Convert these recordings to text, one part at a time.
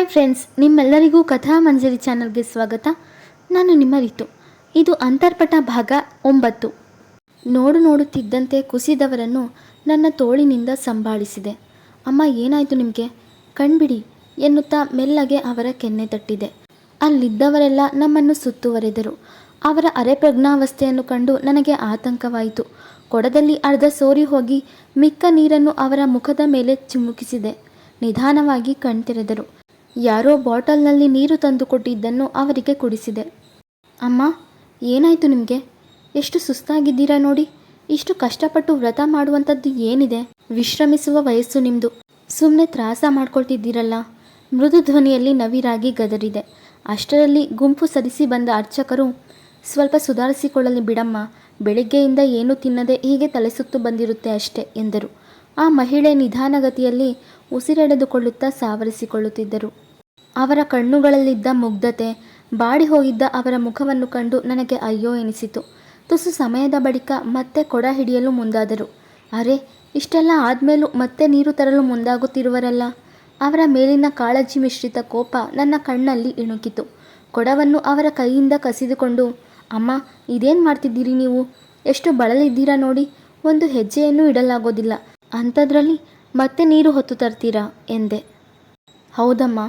Hi friends, ನಿಮ್ಮೆಲ್ಲರಿಗೂ ಕಥಾ ಮಂಜರಿ ಚಾನಲ್ಗೆ ಸ್ವಾಗತ. ನಾನು ನಿಮ್ಮ ರಿತು. ಇದು ಅಂತರ್ಪಟ ಭಾಗ ಒಂಬತ್ತು. ನೋಡು ನೋಡುತ್ತಿದ್ದಂತೆ ಕುಸಿದವರನ್ನು ನನ್ನ ತೋಳಿನಿಂದ ಸಂಭಾಳಿಸಿದೆ. ಅಮ್ಮ, ಏನಾಯಿತು ನಿಮಗೆ? ಕಣ್ಬಿಡಿ, ಎನ್ನುತ್ತಾ ಮೆಲ್ಲಗೆ ಅವರ ಕೆನ್ನೆ ತಟ್ಟಿದೆ. ಅಲ್ಲಿದ್ದವರೆಲ್ಲ ನಮ್ಮನ್ನು ಸುತ್ತುವರೆದರು. ಅವರ ಅರೆಪ್ರಜ್ಞಾವಸ್ಥೆಯನ್ನು ಕಂಡು ನನಗೆ ಆತಂಕವಾಯಿತು. ಕೊಡದಲ್ಲಿ ಅರ್ಧ ಸೋರಿ ಹೋಗಿ ಮಿಕ್ಕ ನೀರನ್ನು ಅವರ ಮುಖದ ಮೇಲೆ ಚಿಮುಕಿಸಿದೆ. ನಿಧಾನವಾಗಿ ಕಣ್ತೆರೆದರು. ಯಾರೋ ಬಾಟಲ್ನಲ್ಲಿ ನೀರು ತಂದು ಕೊಟ್ಟಿದ್ದನ್ನು ಅವರಿಗೆ ಕುಡಿಸಿದೆ. ಅಮ್ಮ, ಏನಾಯಿತು ನಿಮಗೆ? ಎಷ್ಟು ಸುಸ್ತಾಗಿದ್ದೀರಾ ನೋಡಿ. ಇಷ್ಟು ಕಷ್ಟಪಟ್ಟು ವ್ರತ ಮಾಡುವಂಥದ್ದು ಏನಿದೆ? ವಿಶ್ರಮಿಸುವ ವಯಸ್ಸು ನಿಮ್ಮದು ಸುಮ್ಮನೆ ತ್ರಾಸ ಮಾಡ್ಕೊಳ್ತಿದ್ದೀರಲ್ಲ. ಮೃದು ಧ್ವನಿಯಲ್ಲಿ ನವಿರಾಗಿ ಗದರಿದೆ. ಅಷ್ಟರಲ್ಲಿ ಗುಂಪು ಸರಿಸಿ ಬಂದ ಅರ್ಚಕರು, ಸ್ವಲ್ಪ ಸುಧಾರಿಸಿಕೊಳ್ಳಲಿ ಬಿಡಮ್ಮ. ಬೆಳಿಗ್ಗೆಯಿಂದ ಏನೂ ತಿನ್ನದೆ ಹೀಗೆ ತಲೆಸುತ್ತು ಬಂದಿರುತ್ತೆ ಅಷ್ಟೆ, ಎಂದರು. ಆ ಮಹಿಳೆ ನಿಧಾನಗತಿಯಲ್ಲಿ ಉಸಿರೆಳೆದುಕೊಳ್ಳುತ್ತಾ ಸಾವರಿಸಿಕೊಳ್ಳುತ್ತಿದ್ದರು. ಅವರ ಕಣ್ಣುಗಳಲ್ಲಿದ್ದ ಮುಗ್ಧತೆ ಬಾಡಿ ಹೋಗಿದ್ದ ಅವರ ಮುಖವನ್ನು ಕಂಡು ನನಗೆ ಅಯ್ಯೋ ಎನಿಸಿತು. ತುಸು ಸಮಯದ ಬಳಿಕ ಮತ್ತೆ ಕೊಡ ಹಿಡಿಯಲು ಮುಂದಾದರು. ಅರೆ, ಇಷ್ಟೆಲ್ಲ ಆದಮೇಲೂ ಮತ್ತೆ ನೀರು ತರಲು ಮುಂದಾಗುತ್ತಿರುವರಲ್ಲ? ಅವರ ಮೇಲಿನ ಕಾಳಜಿ ಮಿಶ್ರಿತ ಕೋಪ ನನ್ನ ಕಣ್ಣಲ್ಲಿ ಇಣುಕಿತು. ಕೊಡವನ್ನು ಅವರ ಕೈಯಿಂದ ಕಸಿದುಕೊಂಡು, ಅಮ್ಮ, ಇದೇನು ಮಾಡ್ತಿದ್ದೀರಿ ನೀವು? ಎಷ್ಟು ಬಳಲಿದ್ದೀರಾ ನೋಡಿ, ಒಂದು ಹೆಜ್ಜೆಯನ್ನು ಇಡಲಾಗೋದಿಲ್ಲ. ಅಂಥದ್ರಲ್ಲಿ ಮತ್ತೆ ನೀರು ಹೊತ್ತು ತರ್ತೀರಾ? ಎಂದೆ. ಹೌದಮ್ಮ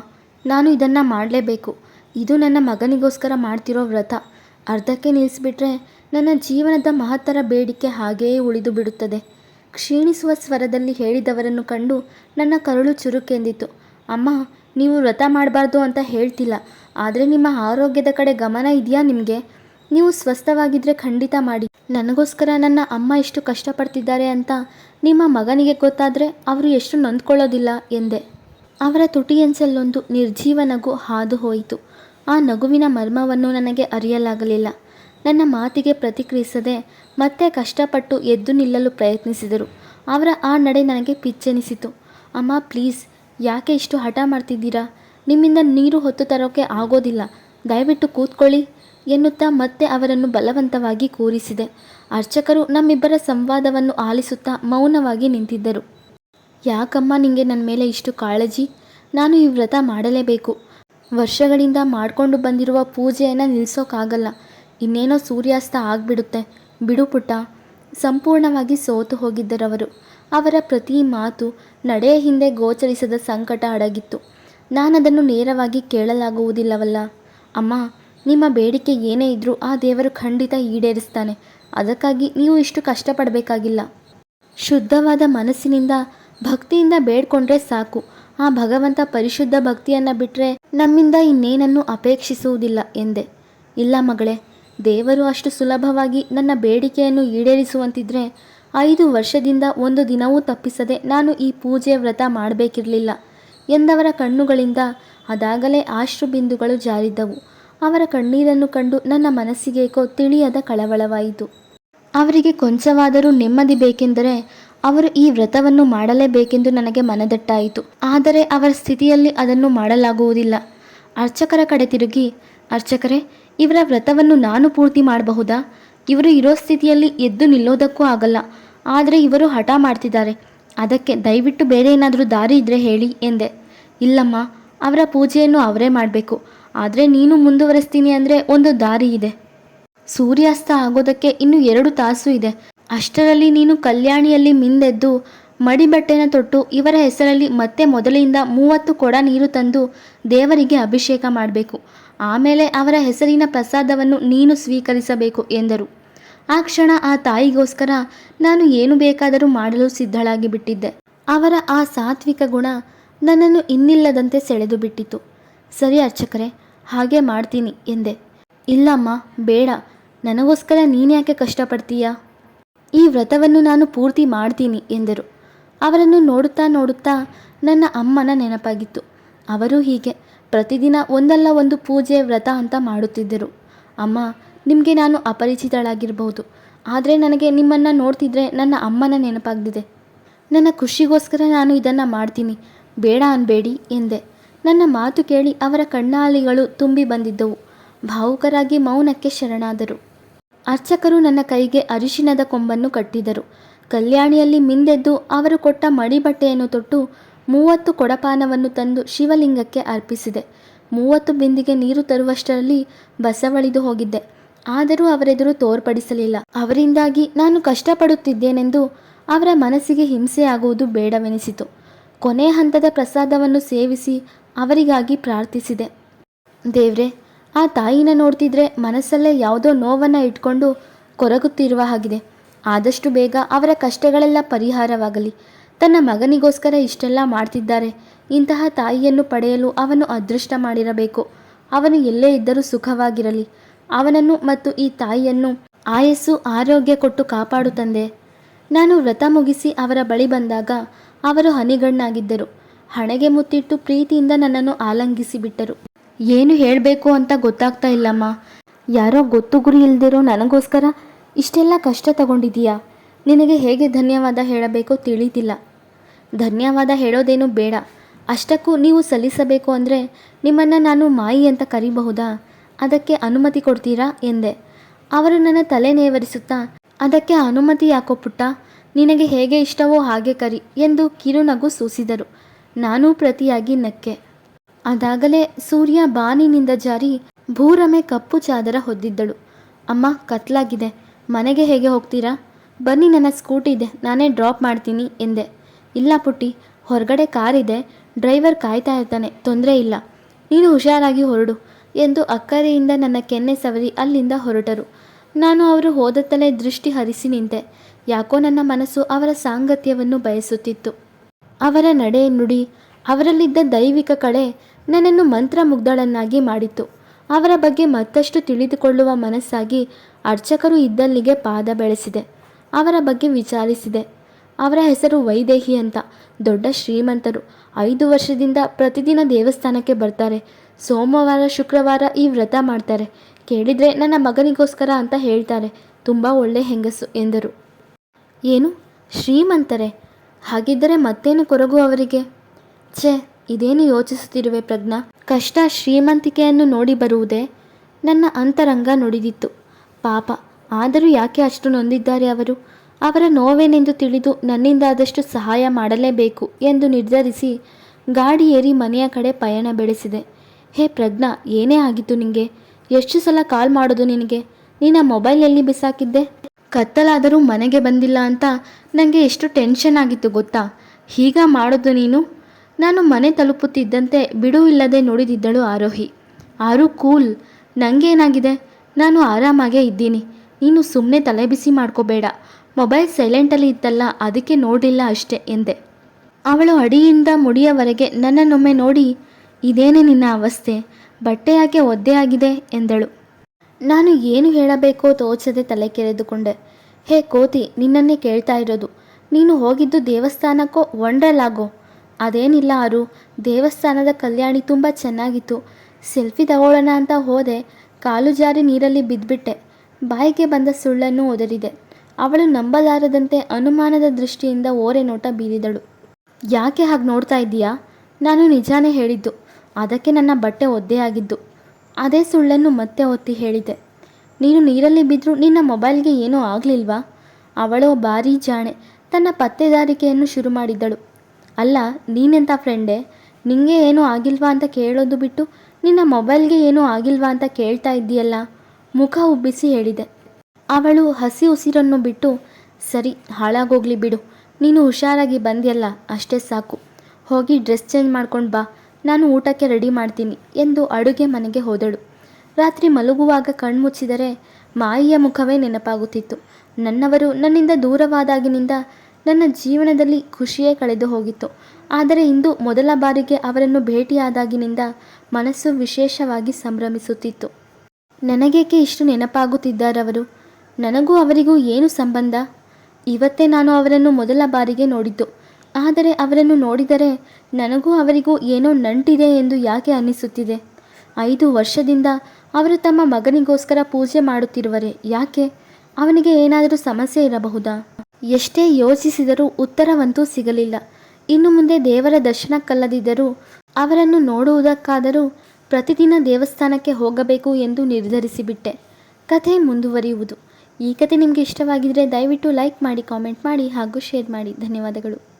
ನಾನು ಇದನ್ನು ಮಾಡಲೇಬೇಕು. ಇದು ನನ್ನ ಮಗನಿಗೋಸ್ಕರ ಮಾಡ್ತಿರೋ ವ್ರತ. ಅರ್ಧಕ್ಕೆ ನಿಲ್ಲಿಸಿಬಿಟ್ರೆ ನನ್ನ ಜೀವನದ ಮಹತ್ತರ ಬೇಡಿಕೆ ಹಾಗೆಯೇ ಉಳಿದು ಬಿಡುತ್ತದೆ. ಕ್ಷೀಣಿಸುವ ಸ್ವರದಲ್ಲಿ ಹೇಳಿದವರನ್ನು ಕಂಡು ನನ್ನ ಕರುಳು ಚುರುಕೆಂದಿತು ಅಮ್ಮ, ನೀವು ವ್ರತ ಮಾಡಬಾರ್ದು ಅಂತ ಹೇಳ್ತಿಲ್ಲ. ಆದರೆ ನಿಮ್ಮ ಆರೋಗ್ಯದ ಕಡೆ ಗಮನ ಇದೆಯಾ ನಿಮಗೆ? ನೀವು ಸ್ವಸ್ಥವಾಗಿದ್ದರೆ ಖಂಡಿತ ಮಾಡಿ. ನನಗೋಸ್ಕರ ನನ್ನ ಅಮ್ಮ ಎಷ್ಟು ಕಷ್ಟಪಡ್ತಿದ್ದಾರೆ ಅಂತ ನಿಮ್ಮ ಮಗನಿಗೆ ಗೊತ್ತಾದರೆ ಅವರು ಎಷ್ಟು ನೊಂದ್ಕೊಳ್ಳೋದಿಲ್ಲ ಎಂದೆ. ಅವರ ತುಟಿಯಂಚಲ್ಲೊಂದು ನಿರ್ಜೀವ ನಗು ಹಾದು ಹೋಯಿತು. ಆ ನಗುವಿನ ಮರ್ಮವನ್ನು ನನಗೆ ಅರಿಯಲಾಗಲಿಲ್ಲ. ನನ್ನ ಮಾತಿಗೆ ಪ್ರತಿಕ್ರಿಯಿಸದೆ ಮತ್ತೆ ಕಷ್ಟಪಟ್ಟು ಎದ್ದು ನಿಲ್ಲಲು ಪ್ರಯತ್ನಿಸಿದರು. ಅವರ ಆ ನಡೆ ನನಗೆ ಪಿಚ್ಚೆನಿಸಿತು. ಅಮ್ಮ, ಪ್ಲೀಸ್, ಯಾಕೆ ಇಷ್ಟು ಹಠ ಮಾಡ್ತಿದ್ದೀರಾ? ನಿಮ್ಮಿಂದ ನೀರು ಹೊತ್ತು ತರೋಕೆ ಆಗೋದಿಲ್ಲ. ದಯವಿಟ್ಟು ಕೂತ್ಕೊಳ್ಳಿ ಎನ್ನುತ್ತಾ ಮತ್ತೆ ಅವರನ್ನು ಬಲವಂತವಾಗಿ ಕೂರಿಸಿದೆ. ಅರ್ಚಕರು ನಮ್ಮಿಬ್ಬರ ಸಂವಾದವನ್ನು ಆಲಿಸುತ್ತಾ ಮೌನವಾಗಿ ನಿಂತಿದ್ದರು. ಯಾಕಮ್ಮ ನಿಮಗೆ ನನ್ನ ಮೇಲೆ ಇಷ್ಟು ಕಾಳಜಿ? ನಾನು ಈ ವ್ರತ ಮಾಡಲೇಬೇಕು. ವರ್ಷಗಳಿಂದ ಮಾಡಿಕೊಂಡು ಬಂದಿರುವ ಪೂಜೆಯನ್ನು ನಿಲ್ಲಿಸೋಕ್ಕಾಗಲ್ಲ ಇನ್ನೇನೋ ಸೂರ್ಯಾಸ್ತ ಆಗಿಬಿಡುತ್ತೆ. ಬಿಡು ಪುಟ್ಟ. ಸಂಪೂರ್ಣವಾಗಿ ಸೋತು ಹೋಗಿದ್ದರವರು. ಅವರ ಪ್ರತಿ ಮಾತು ನಡೆಯ ಹಿಂದೆ ಗೋಚರಿಸದ ಸಂಕಟ ಅಡಗಿತ್ತು. ನಾನದನ್ನು ನೇರವಾಗಿ ಕೇಳಲಾಗುವುದಿಲ್ಲವಲ್ಲ. ಅಮ್ಮ, ನಿಮ್ಮ ಬೇಡಿಕೆ ಏನೇ ಇದ್ದರೂ ಆ ದೇವರು ಖಂಡಿತ ಈಡೇರಿಸ್ತಾನೆ. ಅದಕ್ಕಾಗಿ ನೀವು ಇಷ್ಟು ಕಷ್ಟಪಡಬೇಕಾಗಿಲ್ಲ. ಶುದ್ಧವಾದ ಮನಸ್ಸಿನಿಂದ ಭಕ್ತಿಯಿಂದ ಬೇಡ್ಕೊಂಡ್ರೆ ಸಾಕು. ಆ ಭಗವಂತ ಪರಿಶುದ್ಧ ಭಕ್ತಿಯನ್ನು ಬಿಟ್ಟರೆ ನಮ್ಮಿಂದ ಇನ್ನೇನನ್ನು ಅಪೇಕ್ಷಿಸುವುದಿಲ್ಲ ಎಂದೆ. ಇಲ್ಲ ಮಗಳೇ, ದೇವರು ಅಷ್ಟು ಸುಲಭವಾಗಿ ನನ್ನ ಬೇಡಿಕೆಯನ್ನು ಈಡೇರಿಸುವಂತಿದ್ರೆ ಐದು ವರ್ಷದಿಂದ ಒಂದು ದಿನವೂ ತಪ್ಪಿಸದೆ ನಾನು ಈ ಪೂಜೆ ವ್ರತ ಮಾಡಬೇಕಿರಲಿಲ್ಲ ಎಂದವರ ಕಣ್ಣುಗಳಿಂದ ಅದಾಗಲೇ ಆಶ್ರು ಬಿಂದುಗಳು ಜಾರಿದ್ದವು. ಅವರ ಕಣ್ಣೀರನ್ನು ಕಂಡು ನನ್ನ ಮನಸ್ಸಿಗೇಕೋ ತಿಳಿಯದ ಕಳವಳವಾಯಿತು. ಅವರಿಗೆ ಕೊಂಚವಾದರೂ ನೆಮ್ಮದಿ ಬೇಕೆಂದರೆ ಅವರು ಈ ವ್ರತವನ್ನು ಮಾಡಲೇಬೇಕೆಂದು ನನಗೆ ಮನದಟ್ಟಾಯಿತು. ಆದರೆ ಅವರ ಸ್ಥಿತಿಯಲ್ಲಿ ಅದನ್ನು ಮಾಡಲಾಗುವುದಿಲ್ಲ. ಅರ್ಚಕರ ಕಡೆ ತಿರುಗಿ, ಅರ್ಚಕರೇ, ಇವರ ವ್ರತವನ್ನು ನಾನು ಪೂರ್ತಿ ಮಾಡಬಹುದಾ? ಇವರು ಇರೋ ಸ್ಥಿತಿಯಲ್ಲಿ ಎದ್ದು ನಿಲ್ಲೋದಕ್ಕೂ ಆಗಲ್ಲ. ಆದರೆ ಇವರು ಹಠ ಮಾಡ್ತಿದ್ದಾರೆ. ಅದಕ್ಕೆ ದಯವಿಟ್ಟು ಬೇರೆ ಏನಾದರೂ ದಾರಿ ಇದ್ದರೆ ಹೇಳಿ ಎಂದೆ. ಇಲ್ಲಮ್ಮ, ಅವರ ಪೂಜೆಯನ್ನು ಅವರೇ ಮಾಡಬೇಕು. ಆದರೆ ನೀನು ಮುಂದುವರೆಸ್ತೀನಿ ಅಂದರೆ ಒಂದು ದಾರಿ ಇದೆ. ಸೂರ್ಯಾಸ್ತ ಆಗೋದಕ್ಕೆ ಇನ್ನು ಎರಡು ತಾಸು ಇದೆ. ಅಷ್ಟರಲ್ಲಿ ನೀನು ಕಲ್ಯಾಣಿಯಲ್ಲಿ ಮಿಂದೆದ್ದು, ಮಡಿಬಟ್ಟೆನ ತೊಟ್ಟು ಇವರ ಹೆಸರಲ್ಲಿ ಮತ್ತೆ ಮೊದಲಿಂದ ಮೂವತ್ತು ಕೊಡ ನೀರು ತಂದು ದೇವರಿಗೆ ಅಭಿಷೇಕ ಮಾಡಬೇಕು. ಆಮೇಲೆ ಅವರ ಹೆಸರಿನ ಪ್ರಸಾದವನ್ನು ನೀನು ಸ್ವೀಕರಿಸಬೇಕು ಎಂದರು. ಆ ಕ್ಷಣ ಆ ತಾಯಿಗೋಸ್ಕರ ನಾನು ಏನು ಬೇಕಾದರೂ ಮಾಡಲು ಸಿದ್ಧಳಾಗಿ ಬಿಟ್ಟಿದ್ದೆ ಅವರ ಆ ಸಾತ್ವಿಕ ಗುಣ ನನ್ನನ್ನು ಇನ್ನಿಲ್ಲದಂತೆ ಸೆಳೆದು ಬಿಟ್ಟಿತು. ಸರಿ ಅರ್ಚಕರೆ, ಹಾಗೆ ಮಾಡ್ತೀನಿ ಎಂದೆ. ಇಲ್ಲಮ್ಮ, ಬೇಡ. ನನಗೋಸ್ಕರ ನೀನ್ಯಾಕೆ ಕಷ್ಟಪಡ್ತೀಯಾ? ಈ ವ್ರತವನ್ನು ನಾನು ಪೂರ್ತಿ ಮಾಡ್ತೀನಿ ಎಂದರು. ಅವರನ್ನು ನೋಡುತ್ತಾ ನೋಡುತ್ತಾ ನನ್ನ ಅಮ್ಮನ ನೆನಪಾಗಿತ್ತು. ಅವರು ಹೀಗೆ. ಪ್ರತಿದಿನ ಒಂದಲ್ಲ ಒಂದು ಪೂಜೆ, ವ್ರತ ಅಂತ ಮಾಡುತ್ತಿದ್ದರು. ಅಮ್ಮ, ನಿಮಗೆ ನಾನು ಅಪರಿಚಿತಳಾಗಿರಬಹುದು. ಆದರೆ ನನಗೆ ನಿಮ್ಮನ್ನು ನೋಡ್ತಿದ್ರೆ ನನ್ನ ಅಮ್ಮನ ನೆನಪಾಗ್ತಿದೆ. ನನ್ನ ಖುಷಿಗೋಸ್ಕರ ನಾನು ಇದನ್ನು ಮಾಡ್ತೀನಿ. ಬೇಡ ಅನ್ಬೇಡಿ ಎಂದೆ. ನನ್ನ ಮಾತು ಕೇಳಿ ಅವರ ಕಣ್ಣಾಲಿಗಳು ತುಂಬಿ ಬಂದಿದ್ದವು. ಭಾವುಕರಾಗಿ ಮೌನಕ್ಕೆ ಶರಣಾದರು. ಅರ್ಚಕರು ನನ್ನ ಕೈಗೆ ಅರಿಶಿನದ ಕೊಂಬನ್ನು ಕಟ್ಟಿದರು. ಕಲ್ಯಾಣಿಯಲ್ಲಿ ಮಿಂದೆದ್ದು ಅವರು ಕೊಟ್ಟ ಮಡಿ ಬಟ್ಟೆಯನ್ನು ತೊಟ್ಟು ಮೂವತ್ತು ಕೊಡಪಾನವನ್ನು ತಂದು ಶಿವಲಿಂಗಕ್ಕೆ ಅರ್ಪಿಸಿದೆ. ಮೂವತ್ತು ಬಿಂದಿಗೆ ನೀರು ತರುವಷ್ಟರಲ್ಲಿ ಬಸವಳಿದು ಹೋಗಿದ್ದೆ. ಆದರೂ ಅವರೆದುರು ತೋರ್ಪಡಿಸಲಿಲ್ಲ. ಅವರಿಂದಾಗಿ ನಾನು ಕಷ್ಟಪಡುತ್ತಿದ್ದೇನೆಂದು ಅವರ ಮನಸ್ಸಿಗೆ ಹಿಂಸೆಯಾಗುವುದು ಬೇಡವೆನಿಸಿತು. ಕೊನೆ ಹಂತದ ಪ್ರಸಾದವನ್ನು ಸೇವಿಸಿ ಅವರಿಗಾಗಿ ಪ್ರಾರ್ಥಿಸಿದೆ. ದೇವ್ರೆ ಆ ತಾಯಿನ ನೋಡ್ತಿದ್ರೆ ಮನಸ್ಸಲ್ಲೇ ಯಾವುದೋ ನೋವನ್ನು ಇಟ್ಕೊಂಡು ಕೊರಗುತ್ತಿರುವ ಹಾಗಿದೆ. ಆದಷ್ಟು ಬೇಗ ಅವರ ಕಷ್ಟಗಳೆಲ್ಲ ಪರಿಹಾರವಾಗಲಿ. ತನ್ನ ಮಗನಿಗೋಸ್ಕರ ಇಷ್ಟೆಲ್ಲ ಮಾಡ್ತಿದ್ದಾರೆ. ಇಂತಹ ತಾಯಿಯನ್ನು ಪಡೆಯಲು ಅವನು ಅದೃಷ್ಟ ಮಾಡಿರಬೇಕು. ಅವನು ಎಲ್ಲೇ ಇದ್ದರೂ ಸುಖವಾಗಿರಲಿ. ಅವನನ್ನು ಮತ್ತು ಈ ತಾಯಿಯನ್ನು ಆಯಸ್ಸು, ಆರೋಗ್ಯ ಕೊಟ್ಟು ಕಾಪಾಡು ತಂದೆ. ನಾನು ವ್ರತ ಮುಗಿಸಿ ಅವರ ಬಳಿ ಬಂದಾಗ ಅವರು ಹನಿಗಣ್ಣಾಗಿದ್ದರು. ಹಣೆಗೆ ಮುತ್ತಿಟ್ಟು ಪ್ರೀತಿಯಿಂದ ನನ್ನನ್ನು ಆಲಂಗಿಸಿ ಬಿಟ್ಟರು ಏನು ಹೇಳಬೇಕು ಅಂತ ಗೊತ್ತಾಗ್ತಾ ಇಲ್ಲಮ್ಮ. ಯಾರೋ ಗೊತ್ತು ಗುರಿ ಇಲ್ದಿರೋ ನನಗೋಸ್ಕರ ಇಷ್ಟೆಲ್ಲ ಕಷ್ಟ ತಗೊಂಡಿದೀಯಾ ನಿನಗೆ ಹೇಗೆ ಧನ್ಯವಾದ ಹೇಳಬೇಕೋ ತಿಳಿದಿಲ್ಲ. ಧನ್ಯವಾದ ಹೇಳೋದೇನು ಬೇಡ. ಅಷ್ಟಕ್ಕೂ ನೀವು ಸಲ್ಲಿಸಬೇಕು ಅಂದರೆ ನಿಮ್ಮನ್ನು ನಾನು ಮಾಯಿ ಅಂತ ಕರಿಬಹುದಾ? ಅದಕ್ಕೆ ಅನುಮತಿ ಕೊಡ್ತೀರಾ ಎಂದೆ. ಅವರು ನನ್ನ ತಲೆ ನೇವರಿಸುತ್ತಾ, ಅದಕ್ಕೆ ಅನುಮತಿ ಯಾಕೋ ಪುಟ್ಟ? ನಿನಗೆ ಹೇಗೆ ಇಷ್ಟವೋ ಹಾಗೆ ಕರಿ ಎಂದು ಕಿರುನಗು ಸೂಸಿದರು. ನಾನೂ ಪ್ರತಿಯಾಗಿ ನಕ್ಕೆ. ಅದಾಗಲೇ ಸೂರ್ಯ ಬಾನಿನಿಂದ ಜಾರಿ ಭೂರಮೆ ಕಪ್ಪು ಚಾದರ ಹೊದ್ದಿದ್ದಳು. ಅಮ್ಮ, ಕತ್ಲಾಗಿದೆ. ಮನೆಗೆ ಹೇಗೆ ಹೋಗ್ತೀರಾ? ಬನ್ನಿ, ನನ್ನ ಸ್ಕೂಟಿ ಇದೆ. ನಾನೇ ಡ್ರಾಪ್ ಮಾಡ್ತೀನಿ ಎಂದೆ. ಇಲ್ಲ ಪುಟ್ಟಿ, ಹೊರಗಡೆ ಕಾರಿದೆ ಡ್ರೈವರ್ ಕಾಯ್ತಾ ಇರ್ತಾನೆ. ತೊಂದರೆ ಇಲ್ಲ. ನೀನು ಹುಷಾರಾಗಿ ಹೊರಡು ಎಂದು ಅಕ್ಕರೆಯಿಂದ ನನ್ನ ಕೆನ್ನೆ ಸವರಿ ಅಲ್ಲಿಂದ ಹೊರಟರು. ನಾನು ಅವರು ಹೋದತ್ತಲೇ ದೃಷ್ಟಿ ಹರಿಸಿ ನಿಂತೆ. ಯಾಕೋ ನನ್ನ ಮನಸ್ಸು ಅವರ ಸಾಂಗತ್ಯವನ್ನು ಬಯಸುತ್ತಿತ್ತು. ಅವರ ನಡೆ ನುಡಿ, ಅವರಲ್ಲಿದ್ದ ದೈವಿಕ ಕಳೆ ನನ್ನನ್ನು ಮಂತ್ರಮುಗ್ಧಳನ್ನಾಗಿ ಮಾಡಿತು. ಅವರ ಬಗ್ಗೆ ಮತ್ತಷ್ಟು ತಿಳಿದುಕೊಳ್ಳುವ ಮನಸ್ಸಾಗಿ ಅರ್ಚಕರು ಇದ್ದಲ್ಲಿಗೆ ಪಾದ ಬೆಳೆಸಿದೆ. ಅವರ ಬಗ್ಗೆ ವಿಚಾರಿಸಿದೆ. ಅವರ ಹೆಸರು ವೈದೇಹಿ ಅಂತ. ದೊಡ್ಡ ಶ್ರೀಮಂತರು. ಐದು ವರ್ಷದಿಂದ ಪ್ರತಿದಿನ ದೇವಸ್ಥಾನಕ್ಕೆ ಬರ್ತಾರೆ. ಸೋಮವಾರ, ಶುಕ್ರವಾರ ಈ ವ್ರತ ಮಾಡ್ತಾರೆ. ಕೇಳಿದರೆ ನನ್ನ ಮಗನಿಗೋಸ್ಕರ ಅಂತ ಹೇಳ್ತಾರೆ. ತುಂಬ ಒಳ್ಳೆ ಹೆಂಗಸು ಎಂದರು. ಏನು? ಶ್ರೀಮಂತರೆ? ಹಾಗಿದ್ದರೆ ಮತ್ತೇನು ಕೊರಗು ಅವರಿಗೆ? ಛೇ ಇದೇನು ಯೋಚಿಸುತ್ತಿರುವೆ ಪ್ರಜ್ಞಾ? ಕಷ್ಟ ಶ್ರೀಮಂತಿಕೆಯನ್ನು ನೋಡಿ ಬರುವುದೇ ನನ್ನ ಅಂತರಂಗ ನುಡಿದಿತ್ತು. ಪಾಪ, ಆದರೂ ಯಾಕೆ ಅಷ್ಟು ನೊಂದಿದ್ದಾರೆ ಅವರು? ಅವರ ನೋವೇನೆಂದು ತಿಳಿದು ನನ್ನಿಂದಾದಷ್ಟು ಸಹಾಯ ಮಾಡಲೇಬೇಕು ಎಂದು ನಿರ್ಧರಿಸಿ ಗಾಡಿ ಏರಿ ಮನೆಯ ಕಡೆ ಪಯಣ ಬೆಳೆಸಿದೆ. ಹೇ ಪ್ರಜ್ಞಾ, ಏನೇ ಆಗಿತ್ತು ನಿನಗೆ ಎಷ್ಟು ಸಲ ಕಾಲ್ ಮಾಡೋದು ನಿನಗೆ? ನಿನ್ನ ಮೊಬೈಲ್ ಎಲ್ಲಿ ಬಿಸಾಕಿದ್ದೆ? ಕತ್ತಲಾದರೂ ಮನೆಗೆ ಬಂದಿಲ್ಲ ಅಂತ ನನಗೆ ಎಷ್ಟು ಟೆನ್ಷನ್ ಆಗಿತ್ತು ಗೊತ್ತಾ? ಹೀಗ ಮಾಡೋದು ನೀನು? ನಾನು ಮನೆ ತಲುಪುತ್ತಿದ್ದಂತೆ ಬಿಡುವಿಲ್ಲದೆ ನೋಡಿದಿದ್ದಳು ಆರೋಹಿ. ಆರು ಕೂಲ್. ನನಗೇನಾಗಿದೆ ನಾನು ಆರಾಮಾಗೇ ಇದ್ದೀನಿ. ನೀನು ಸುಮ್ಮನೆ ತಲೆ ಬಿಸಿ ಮಾಡ್ಕೋಬೇಡ. ಮೊಬೈಲ್ ಸೈಲೆಂಟಲ್ಲಿ ಇತ್ತಲ್ಲ, ಅದಕ್ಕೆ ನೋಡಿಲ್ಲ ಅಷ್ಟೆ, ಎಂದೆ. ಅವಳು ಅಡಿಯಿಂದ ಮುಡಿಯವರೆಗೆ ನನ್ನನ್ನೊಮ್ಮೆ ನೋಡಿ, ಇದೇನೇ ನಿನ್ನ ಅವಸ್ಥೆ? ಬಟ್ಟೆ ಯಾಕೆ ಒದ್ದೆ ಆಗಿದೆ, ಎಂದಳು. ನಾನು ಏನು ಹೇಳಬೇಕೋ ತೋಚದೆ ತಲೆ ಕೆರೆದುಕೊಂಡೆ. ಹೇ ಕೋತಿ, ನಿನ್ನನ್ನೇ ಕೇಳ್ತಾ ಇರೋದು. ನೀನು ಹೋಗಿದ್ದು ದೇವಸ್ಥಾನಕ್ಕೋ ವಂಡ್ರಲ್ಲಾಗೋ ಅದೇನಿಲ್ಲ ಆರು ದೇವಸ್ಥಾನದ ಕಲ್ಯಾಣಿ ತುಂಬ ಚೆನ್ನಾಗಿತ್ತು. ಸೆಲ್ಫಿ ತಗೊಳ್ಳೋಣ ಅಂತ ಹೋದೆ, ಕಾಲು ಜಾರಿ ನೀರಲ್ಲಿ ಬಿದ್ದುಬಿಟ್ಟೆ ಬಾಯಿಗೆ ಬಂದ ಸುಳ್ಳನ್ನು ಒದರಿದೆ. ಅವಳು ನಂಬಲಾರದಂತೆ ಅನುಮಾನದ ದೃಷ್ಟಿಯಿಂದ ಓರೆ ನೋಟ ಬೀರಿದಳು. ಯಾಕೆ ಹಾಗೆ ನೋಡ್ತಾ ಇದ್ದೀಯಾ? ನಾನು ನಿಜಾನೇ ಹೇಳಿದ್ದು. ಅದಕ್ಕೆ ನನ್ನ ಬಟ್ಟೆ ಒದ್ದೆ ಆಗಿದ್ದು. ಅದೇ ಸುಳ್ಳನ್ನು ಮತ್ತೆ ಒತ್ತಿ ಹೇಳಿದೆ. ನೀನು ನೀರಲ್ಲಿ ಬಿದ್ದರೂ ನಿನ್ನ ಮೊಬೈಲ್ಗೆ ಏನೂ ಆಗಲಿಲ್ವಾ? ಅವಳು ಭಾರೀ ಜಾಣೆ. ತನ್ನ ಪತ್ತೆದಾರಿಕೆಯನ್ನು ಶುರು ಮಾಡಿದ್ದಳು. ಅಲ್ಲ ನೀನೆಂಥ ಫ್ರೆಂಡೇ? ನಿಂಗೆ ಏನೂ ಆಗಿಲ್ವಾ ಅಂತ ಕೇಳೋದು ಬಿಟ್ಟು ನಿನ್ನ ಮೊಬೈಲ್ಗೆ ಏನೂ ಆಗಿಲ್ವಾ ಅಂತ ಕೇಳ್ತಾ ಇದ್ದೀಯಲ್ಲ? ಮುಖ ಉಬ್ಬಿಸಿ ಹೇಳಿದೆ. ಅವಳು ಹಸಿ ಉಸಿರನ್ನು ಬಿಟ್ಟು, ಸರಿ, ಹಾಳಾಗೋಗ್ಲಿ ಬಿಡು. ನೀನು ಹುಷಾರಾಗಿ ಬಂದ್ಯಲ್ಲ, ಅಷ್ಟೇ ಸಾಕು. ಹೋಗಿ ಡ್ರೆಸ್ ಚೇಂಜ್ ಮಾಡ್ಕೊಂಡು ಬಾ. ನಾನು ಊಟಕ್ಕೆ ರೆಡಿ ಮಾಡ್ತೀನಿ ಎಂದು ಅಡುಗೆ ಮನೆಗೆ ಹೋದಳು. ರಾತ್ರಿ ಮಲಗುವಾಗ ಕಣ್ಮುಚ್ಚಿದರೆ ಮಾಯಿಯ ಮುಖವೇ ನೆನಪಾಗುತ್ತಿತ್ತು. ನನ್ನವರು ನನ್ನಿಂದ ದೂರವಾದಾಗಿನಿಂದ ನನ್ನ ಜೀವನದಲ್ಲಿ ಖುಷಿಯೇ ಕಳೆದು ಹೋಗಿತ್ತು. ಆದರೆ ಇಂದು ಮೊದಲ ಬಾರಿಗೆ ಅವರನ್ನು ಭೇಟಿಯಾದಾಗಿನಿಂದ ಮನಸ್ಸು ವಿಶೇಷವಾಗಿ ಸಂಭ್ರಮಿಸುತ್ತಿತ್ತು. ನನಗೇಕೆ ಇಷ್ಟು ನೆನಪಾಗುತ್ತಿದ್ದಾರವರು? ನನಗೂ ಅವರಿಗೂ ಏನು ಸಂಬಂಧ? ಇವತ್ತೇ ನಾನು ಅವರನ್ನು ಮೊದಲ ಬಾರಿಗೆ ನೋಡಿದ್ದು. ಆದರೆ ಅವರನ್ನು ನೋಡಿದರೆ ನನಗೂ ಅವರಿಗೂ ಏನೋ ನಂಟಿದೆ ಎಂದು ಯಾಕೆ ಅನ್ನಿಸುತ್ತಿದೆ? ಐದು ವರ್ಷದಿಂದ ಅವರು ತಮ್ಮ ಮಗನಿಗೋಸ್ಕರ ಪೂಜೆ ಮಾಡುತ್ತಿರುವರೆ ಯಾಕೆ? ಅವನಿಗೆ ಏನಾದರೂ ಸಮಸ್ಯೆ ಇರಬಹುದಾ? ಎಷ್ಟೇ ಯೋಚಿಸಿದರೂ ಉತ್ತರವಂತೂ ಸಿಗಲಿಲ್ಲ. ಇನ್ನು ಮುಂದೆ ದೇವರ ದರ್ಶನಕ್ಕಲ್ಲದಿದ್ದರೂ, ಅವರನ್ನು ನೋಡುವುದಕ್ಕಾದರೂ ಪ್ರತಿದಿನ ದೇವಸ್ಥಾನಕ್ಕೆ ಹೋಗಬೇಕು ಎಂದು ನಿರ್ಧರಿಸಿಬಿಟ್ಟೆ. ಕಥೆ ಮುಂದುವರಿಯುವುದು. ಈ ಕಥೆ ನಿಮಗೆ ಇಷ್ಟವಾಗಿದ್ದರೆ ದಯವಿಟ್ಟು ಲೈಕ್ ಮಾಡಿ, ಕಾಮೆಂಟ್ ಮಾಡಿ ಹಾಗೂ ಶೇರ್ ಮಾಡಿ. ಧನ್ಯವಾದಗಳು.